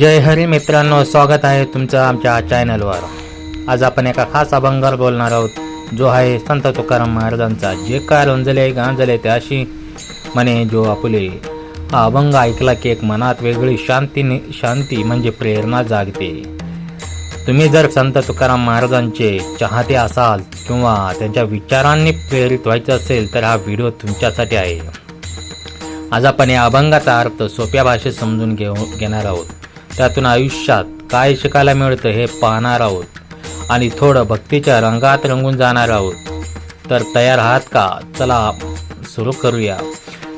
जय हरी मित्रांनो स्वागत आहे तुमचं आमच्या चॅनलवर आज आपण एका खास अभंगावर बोलणार आहोत जो आहे संत तुकाराम महाराजांचा. जे काय रंजले गांजले त्याशी म्हणे जो आपुले हा अभंग ऐकला की एक मनात वेगळी शांती शांती म्हणजे प्रेरणा जागते. तुम्ही जर संत तुकाराम महाराजांचे चाहते असाल किंवा त्यांच्या विचारांनी प्रेरित व्हायचं असेल तर हा व्हिडिओ तुमच्यासाठी आहे. आज आपण या अभंगाचा अर्थ सोप्या भाषेत समजून घेऊ घेणार आहोत. त्यातून आयुष्यात काय शिकायला मिळतं हे पाहणार आहोत. आणि थोडं भक्तीच्या रंगात रंगून जाणार आहोत. तर तयार आहात का? चला सुरू करूया.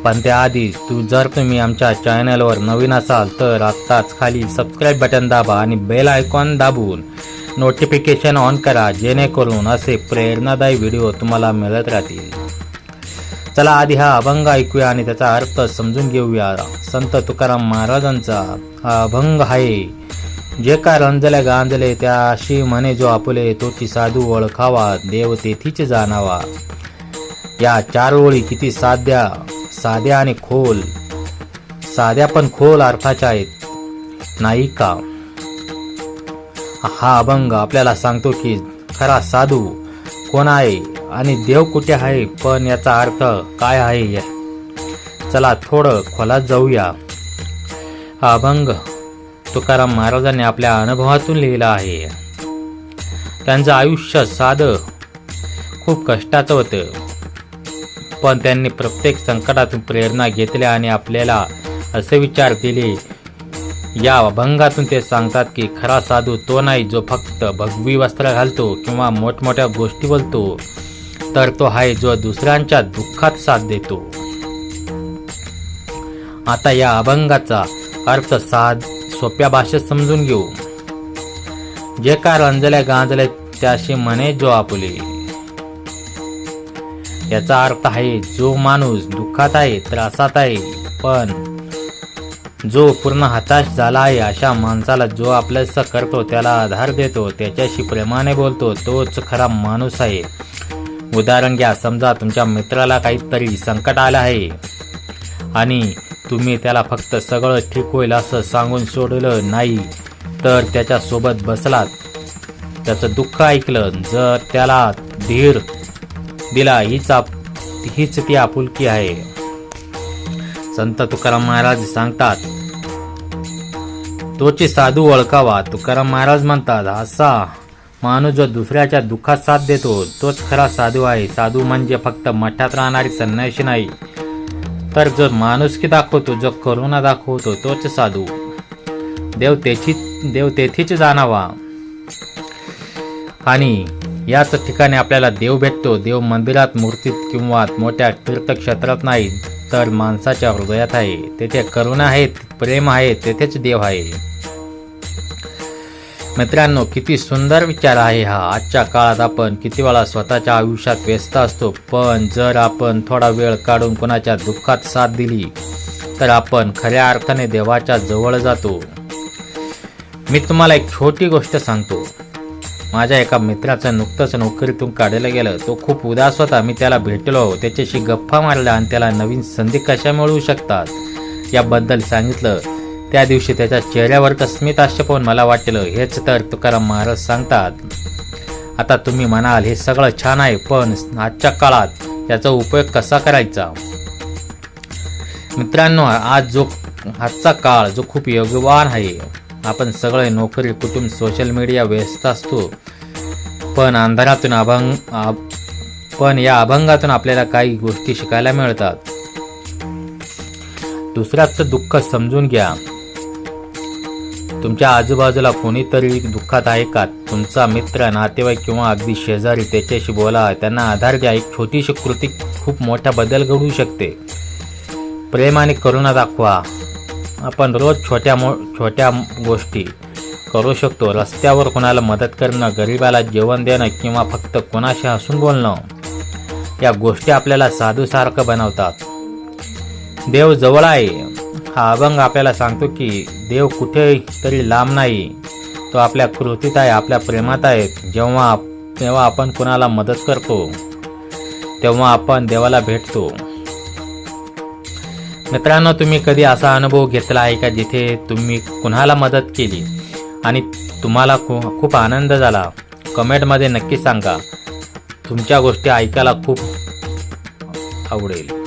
पण त्याआधी तू जर तुम्ही आमच्या चॅनलवर नवीन असाल तर आत्ताच खाली सबस्क्राईब बटन दाबा आणि बेल आयकॉन दाबून नोटिफिकेशन ऑन करा जेणेकरून असे प्रेरणादायी व्हिडिओ तुम्हाला मिळत राहतील. चला आधी हा अभंग ऐकूया आणि त्याचा अर्थ समजून घेऊया. संत तुकाराम महाराजांचा हा अभंग आहे. जे काय रंजले गांजले त्याशी म्हणे जो आपुले तोची साधू ओळखावा देव तेथीच जाणावा. या चार ओळी किती साध्या साध्या आणि खोल. साध्या पण खोल अर्थाच्या आहेत. नाही का? हा अभंग आपल्याला सांगतो की खरा साधू कोण आहे? आणि देव कुठे आहे? पण याचा अर्थ काय आहे? चला थोडं खोलात जाऊया. हा अभंग तुकाराम महाराजांनी आपल्या अनुभवातून लिहिला आहे. त्यांचं आयुष्य साधं खूप कष्टाचं होतं. पण त्यांनी प्रत्येक संकटातून प्रेरणा घेतल्या आणि आपल्याला असे विचार दिले. या अभंगातून ते सांगतात की खरा साधू तो नाही जो फक्त भगवी वस्त्र घालतो किंवा मोठमोठ्या गोष्टी बोलतो तर तो आहे जो दुसऱ्यांच्या दुःखात साथ देतो. आता या अभंगाचा अर्थ साध सोप्या भाषेत समजून घेऊ. जे काय रंजले गांजले त्याशी म्हणे जो आपुले. याचा अर्थ आहे जो माणूस दुःखात आहे त्रासात आहे पण जो पूर्ण हताश झाला आहे अशा माणसाला जो आपल्यास करतो त्याला आधार देतो त्याच्याशी प्रेमाने बोलतो तोच खरा माणूस आहे. उदाहरण घ्या. समजा तुमच्या मित्राला काहीतरी संकट आलं आहे आणि तुम्ही त्याला फक्त सगळं ठीक होईल असं सांगून सोडलं नाही तर त्याच्यासोबत बसलात. त्याचं दुःख ऐकलं. जर त्याला धीर दिला हीच आप हीच ती आपुलकी आहे. संत तुकाराम महाराज सांगतात तोची साधू ओळखावा. तुकाराम महाराज म्हणतात असा माणूस जो दुसऱ्याच्या दुःखात साथ देतो तोच खरा साधू आहे. साधू म्हणजे फक्त मठात राहणारी संन्याशी नाही. तर जो माणुसकी दाखवतो जो करुणा दाखवतो तोच साधू. देव तेथी देव तेथीच जाणावा. आणि याच ठिकाणी आपल्याला देव भेटतो. देव मंदिरात मूर्तीत किंवा मोठ्या तीर्थक्षेत्रात नाही तर माणसाच्या हृदयात आहे. तेथे करुणा आहे प्रेम आहे तेथेच देव आहे. मित्रांनो किती सुंदर विचार आहे हा. आजच्या काळात आपण किती वेळा स्वतःच्या आयुष्यात व्यस्त असतो पण जर आपण थोडा वेळ काढून कोणाच्या दुःखात साथ दिली तर आपण खऱ्या अर्थाने देवाच्या जवळ जातो. मी तुम्हाला एक छोटी गोष्ट सांगतो. माझ्या एका मित्राचं नुकतंच नोकरीतून काढलं गेलं. तो खूप उदास होता. मी त्याला भेटलो. त्याच्याशी गप्पा मारल्या आणि त्याला नवीन संधी कशा मिळू शकतात याबद्दल सांगितलं. त्या दिवशी त्याच्या चेहऱ्यावर स्मित हास्य पाहून मला वाटलं हेच तर तुकाराम महाराज सांगतात. आता तुम्ही म्हणाल हे सगळं छान आहे पण आजच्या काळात याचा उपयोग कसा करायचा? मित्रांनो आज जो आजचा काळ जो खूप योगवान आहे. आपण सगळे नोकरी कुटुंब सोशल मीडिया व्यस्त असतो. पण अंधारातून अभंग पण या अभंगातून आपल्याला काही गोष्टी शिकायला मिळतात. दुसऱ्याचं दुःख समजून घ्या. तुमच्या आजूबाजूला कोणीतरी दुःखात आहे का? तुमचा मित्र नातेवाईक किंवा अगदी शेजारी त्याच्याशी बोला. त्यांना आधार द्या एक छोटीशी कृती खूप मोठा बदल घडू शकते. प्रेम आणि करुणा दाखवा. आपण रोज छोट्या मो छोट्या गोष्टी करू शकतो. रस्त्यावर कोणाला मदत करणं गरिबाला जेवण देणं किंवा फक्त कोणाशी हसून बोलणं. या गोष्टी आपल्याला साधूसारखं बनवतात. देव जवळ आहे. हा अभंग आपल्याला सांगतो की देव कुठे तरी लांब नाही. तो आपल्या कृतीत आहे आपल्या प्रेमात आहे. जेव्हा तेव्हा आपण कुणाला मदत करतो तेव्हा आपण देवाला भेटतो. मित्रांनो तुम्ही कधी असा अनुभव घेतला आहे का जिथे तुम्ही कुणाला मदत केली आणि तुम्हाला खूप आनंद झाला? कमेंटमध्ये नक्की सांगा. तुमच्या गोष्टी ऐकायला खूप आवडेल.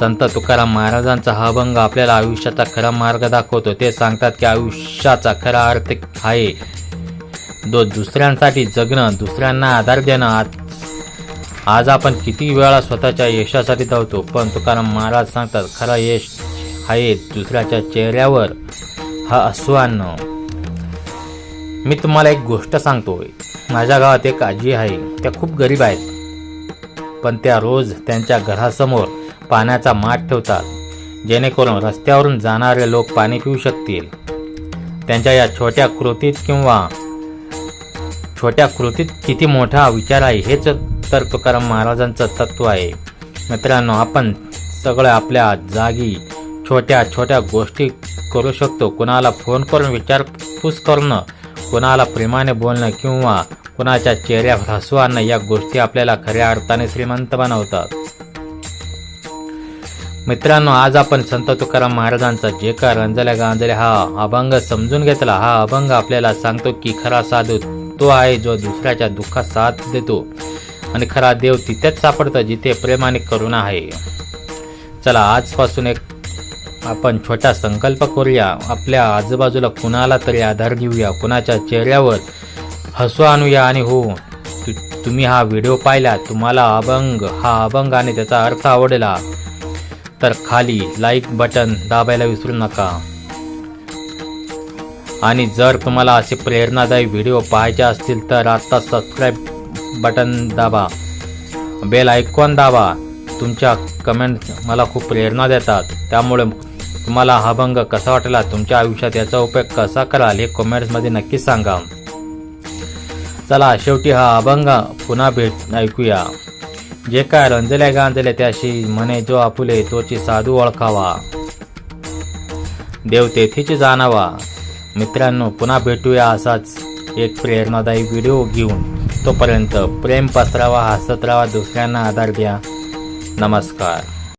संत तुकाराम महाराजांचा हा अभंग आपल्याला आयुष्याचा खरा मार्ग दाखवतो. ते सांगतात की आयुष्याचा खरा अर्थ आहे दो दुसऱ्यांसाठी जगणं दुसऱ्यांना आधार देणं. आज आज आपण किती वेळा स्वतःच्या यशासाठी धावतो पण तुकाराम महाराज सांगतात खरा यश आहे दुसऱ्याच्या चेहऱ्यावर. हा अश्रू मी तुम्हाला एक गोष्ट सांगतो. माझ्या गावात एक आजी आहे त्या खूप गरीब आहेत. पण त्या रोज त्यांच्या घरासमोर पाण्याचा माठ ठेवतात जेणेकरून रस्त्यावरून जाणारे लोक पाणी पिऊ शकतील. त्यांच्या या छोट्या कृतीत किंवा छोट्या कृतीत किती मोठा विचार आहे हेच तर तुकाराम महाराजांचं तत्व आहे. मित्रांनो आपण सगळं आपल्या जागी छोट्या छोट्या गोष्टी करू शकतो. कुणाला फोन करून विचारपूस करणं कुणाला प्रेमाने बोलणं किंवा कुणाच्या चेहऱ्यावर हसू आणणं या गोष्टी आपल्याला खऱ्या अर्थाने श्रीमंत बनवतात. मित्रांनो आज आपण संत तुकाराम महाराजांचा जे का रंजल्या गांजल्या हा अभंग समजून घेतला. हा अभंग आपल्याला सांगतो की खरा साधू तो आहे जो दुसऱ्याच्या दुःखात साथ देतो आणि खरा देव तिथेच सापडतो जिथे प्रेम आणि करुणा आहे. चला आजपासून एक आपण छोटा संकल्प करूया. आपल्या आजूबाजूला कुणाला तरी आधार घेऊया? कुणाच्या चेहऱ्यावर हसू आणूया? आणि हो तुम्ही हा व्हिडिओ पाहिला तुम्हाला अभंग हा अभंग आणि त्याचा अर्थ आवडला. तर खाली लाईक बटन दाबायला विसरू नका. आणि जर तुम्हाला असे प्रेरणादायी व्हिडिओ पाहायचे असतील तर आत्ता सबस्क्राईब बटन दाबा. बेल आयकॉन दाबा. तुमच्या कमेंट मला खूप प्रेरणा देतात. त्यामुळे तुम्हाला हा भंग कसा वाटला तुमच्या आयुष्यात याचा उपयोग कसा कराल हे कमेंट्समध्ये नक्की सांगा. चला शेवटी हा अभंग पुन्हा भेट ऐकूया. जे काय रंजल्या गांजले त्याशी म्हणे जो आपुले तोची साधू ओळखावा. देव तेथीच जाणावा. मित्रांनो पुन्हा भेटूया असाच एक प्रेरणादायी व्हिडिओ घेऊन. तोपर्यंत प्रेम पसरावा हसत राहा दुसऱ्यांना आधार द्या. नमस्कार.